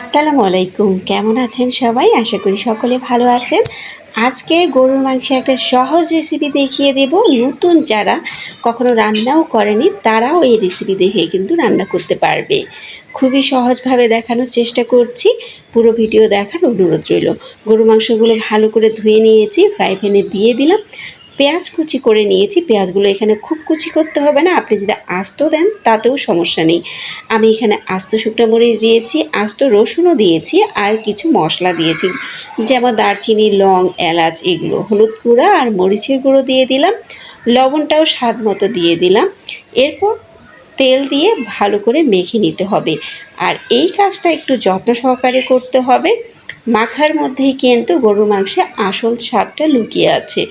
আসসালামু আলাইকুম। কেমন আছেন সবাই? আশা করি সকলে ভালো আছেন। আজকে গরুর মাংসে একটা সহজ রেসিপি দেখিয়ে দেব। নতুন যারা কখনো রান্নাও করেনি, তারাও এই রেসিপি দেখে কিন্তু রান্না করতে পারবে। খুবই সহজভাবে দেখানোর চেষ্টা করছি। পুরো ভিডিও দেখার অনুরোধ রইল। গরু মাংসগুলো ভালো করে ধুয়ে নিয়েছি ফ্রাই প্যানে দিয়ে দিলাম। পেঁয়াজ কুচি করে নিয়েছি। পেঁয়াজগুলো এখানে খুব কুচি করতে হবে না। আপনি যদি আস্ত দেন, তাতেও সমস্যা নেই। আমি এখানে আস্ত শুকনো মরিচ দিয়েছি, আস্ত রসুনও দিয়েছি আর কিছু মশলা দিয়েছি। যেমন দারচিনি, লং, এলাচ এগুলো। হলুদ গুঁড়া আর মরিচের গুঁড়ো দিয়ে দিলাম। লবণটাও স্বাদ মতো দিয়ে দিলাম। এরপর তেল দিয়ে ভালো করে মেখে নিতে হবে। আর এই কাজটা একটু যত্ন সহকারে করতে হবে। মাখার মধ্যেই কিন্তু গরুর মাংসে আসল স্বাদটা লুকিয়ে আছে।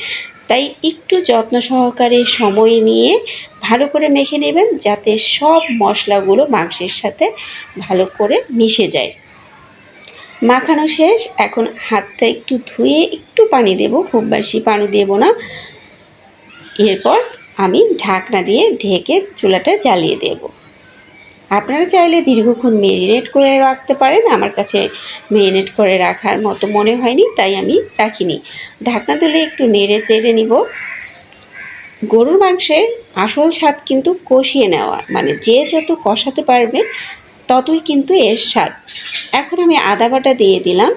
তাই একটু যত্ন সহকারে সময় নিয়ে ভালো করে মেখে নেবেন যাতে সব মশলাগুলো মাংসের সাথে ভালো করে মিশে যায়। মাখানো শেষ। এখন হাতটা একটু ধুয়ে একটু পানি দেব, খুব বেশি পানি দেব না। এরপর আমি ঢাকনা দিয়ে ঢেকে চুলাটা জ্বালিয়ে দেবো। আপনারা চাইলে দীর্ঘক্ষণ মেরিনেট করে রাখতে পারেন। আমার কাছে মেরিনেট করে রাখার মতো মনে হয়নি, তাই আমি রাখিনি। ঢাকনা তুলে একটু নেড়ে চেড়ে নিব। গরুর মাংসে আসল স্বাদ কিন্তু কষিয়ে নেওয়া মানে যে যত কষাতে পারবে ততই কিন্তু এর স্বাদ। এখন আমি আদা বাটা দিয়ে দিলাম।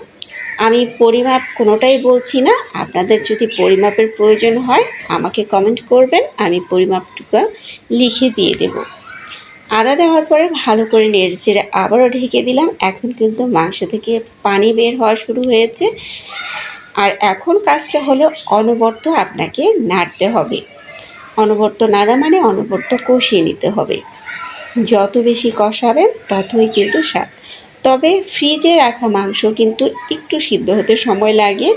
আমি পরিমাপ কোনোটাই বলছি না। আপনাদের যদি পরিমাপের প্রয়োজন হয়, আমাকে কমেন্ট করবেন। আমি পরিমাপটুকু লিখে দিয়ে দেবো। আদা দেওয়ার পরে ভালো করে নেড়ে চেড়ে আবারও ঢেকে দিলাম। এখন কিন্তু মাংস থেকে পানি বের হওয়া শুরু হয়েছে। আর এখন কাজটা হলো অনবর্ত আপনাকে নাড়তে হবে। অনবর্ত নাড়া মানে অনবর্ত কষিয়ে নিতে হবে। যত বেশি কষাবেন, ততই কিন্তু স্বাদ। তবে ফ্রিজে রাখা মাংস কিন্তু একটু সিদ্ধ হতে সময় লাগে।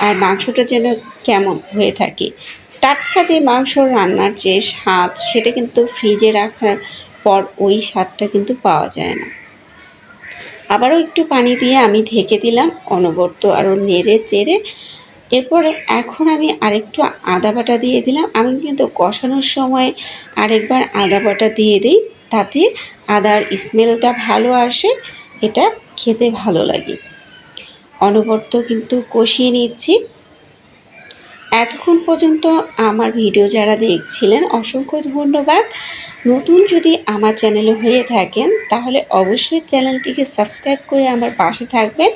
আর মাংসটা যেন কেমন হয়ে থাকে। টাটকা যে মাংস রান্নার যে স্বাদ, সেটা কিন্তু ফ্রিজে রাখার পর ওই স্বাদটা কিন্তু পাওয়া যায় না। আবারও একটু পানি দিয়ে আমি ঢেকে দিলাম অনবর্ত আরও নেড়ে চেড়ে। এরপরে এখন আমি আরেকটু আদা বাটা দিয়ে দিলাম। আমি কিন্তু কষানোর সময় আরেকবার আদা বাটা দিয়ে দিই, তাতে আদার স্মেলটা ভালো আসে, এটা খেতে ভালো লাগে। অনবর্ত কিন্তু কষিয়ে নিচ্ছি। এতক্ষণ পর্যন্ত আমার ভিডিও যারা দেখছিলেন, অসংখ্য ধন্যবাদ। নতুন যদি আমার চ্যানেলে হয়ে থাকেন, তাহলে অবশ্যই চ্যানেলটিকে সাবস্ক্রাইব করে আমার পাশে থাকবেন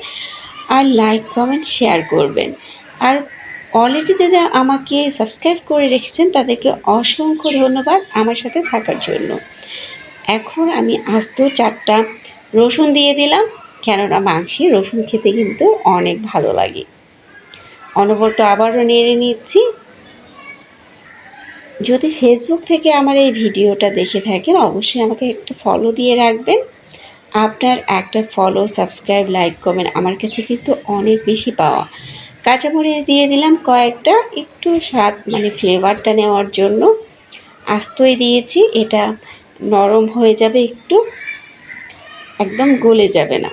আর লাইক, কমেন্ট, শেয়ার করবেন। আর অলরেডি যে যা আমাকে সাবস্ক্রাইব করে রেখেছেন, তাদেরকে অসংখ্য ধন্যবাদ আমার সাথে থাকার জন্য। এখন আমি আস্ত চারটা রসুন দিয়ে দিলাম, কেননা মাংসে রসুন খেতে কিন্তু অনেক ভালো লাগে। অনবরত আবারও নেড়ে নিচ্ছি। যদি ফেসবুক থেকে আমার এই ভিডিওটা দেখে থাকেন, অবশ্যই আমাকে একটা ফলো দিয়ে রাখবেন। আপনার একটা ফলো সাবস্ক্রাইব লাইক কমেন্ট আমার কাছে কিন্তু অনেক বেশি পাওয়া। কাঁচামরিচ দিয়ে দিলাম কয়েকটা, একটু স্বাদ মানে ফ্লেভারটা নেওয়ার জন্য। আস্তই দিয়েছি, এটা নরম হয়ে যাবে একটু, একদম গলে যাবে না।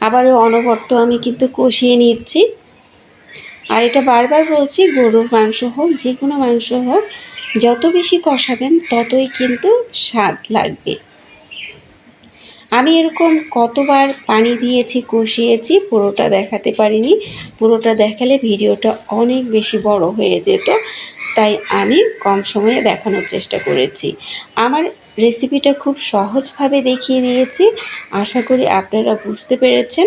আবারও অনবর্ত আমি কিন্তু কষিয়ে নিচ্ছি। আর এটা বারবার বলছি গরুর মাংস হোক যে কোনো মাংস হোক, যত বেশি কষাবেন, ততই কিন্তু স্বাদ লাগবে। আমি এরকম কতবার পানি দিয়েছি, কষিয়েছি, পুরোটা দেখাতে পারিনি। পুরোটা দেখালে ভিডিওটা অনেক বেশি বড় হয়ে যেত, তাই আমি কম সময়ে দেখানোর চেষ্টা করেছি। আমার রেসিপিটা খুব সহজভাবে দেখিয়ে দিয়েছি, আশা করি আপনারা বুঝতে পেরেছেন।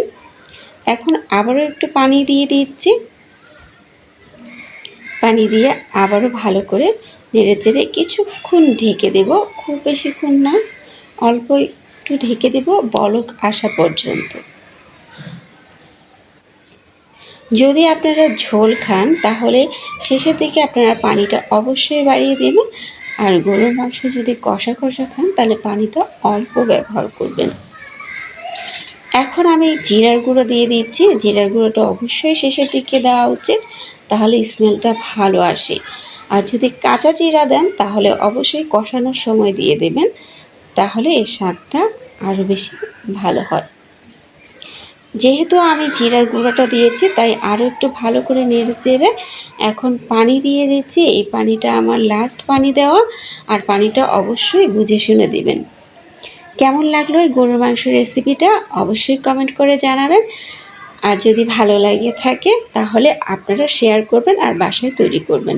এখন আবারও একটু পানি দিয়ে দিচ্ছি। পানি দিয়ে আবারও ভালো করে নেড়ে চেড়ে কিছুক্ষণ ঢেকে দেব। খুব বেশিক্ষণ না, অল্প একটু ঢেকে দেব বলক আসা পর্যন্ত। যদি আপনারা ঝোল খান, তাহলে শেষের দিকে আপনারা পানিটা অবশ্যই বাড়িয়ে দেবেন। আর গরুর মাংস যদি কষা কষা খান, তাহলে পানিটা অল্প ব্যবহার করবেন। এখন আমি জিরার গুঁড়ো দিয়ে দিচ্ছি। জিরার গুঁড়োটা অবশ্যই শেষের দিকে দেওয়া উচিত। তাহলে স্মেলটা ভালো আসে। আর যদি কাঁচা জিরা দেন, তাহলে অবশ্যই কষানোর সময় দিয়ে দেবেন। তাহলে এর স্বাদটা আরও বেশি ভালো হয়। যেহেতু আমি জিরার গুঁড়োটা দিয়েছি, তাই আরও একটু ভালো করে নেড়ে চেড়ে এখন পানি দিয়ে দিচ্ছি। এই পানিটা আমার লাস্ট পানি দেওয়া, আর পানিটা অবশ্যই বুঝে শুনে দেবেন। কেমন লাগল এই গরুর মাংস রেসিপিটা অবশ্যই কমেন্ট করে জানাবেন। আর যদি ভালো লাগে থাকে তাহলে আপনারা শেয়ার করবেন আর বাসায় তৈরি করবেন।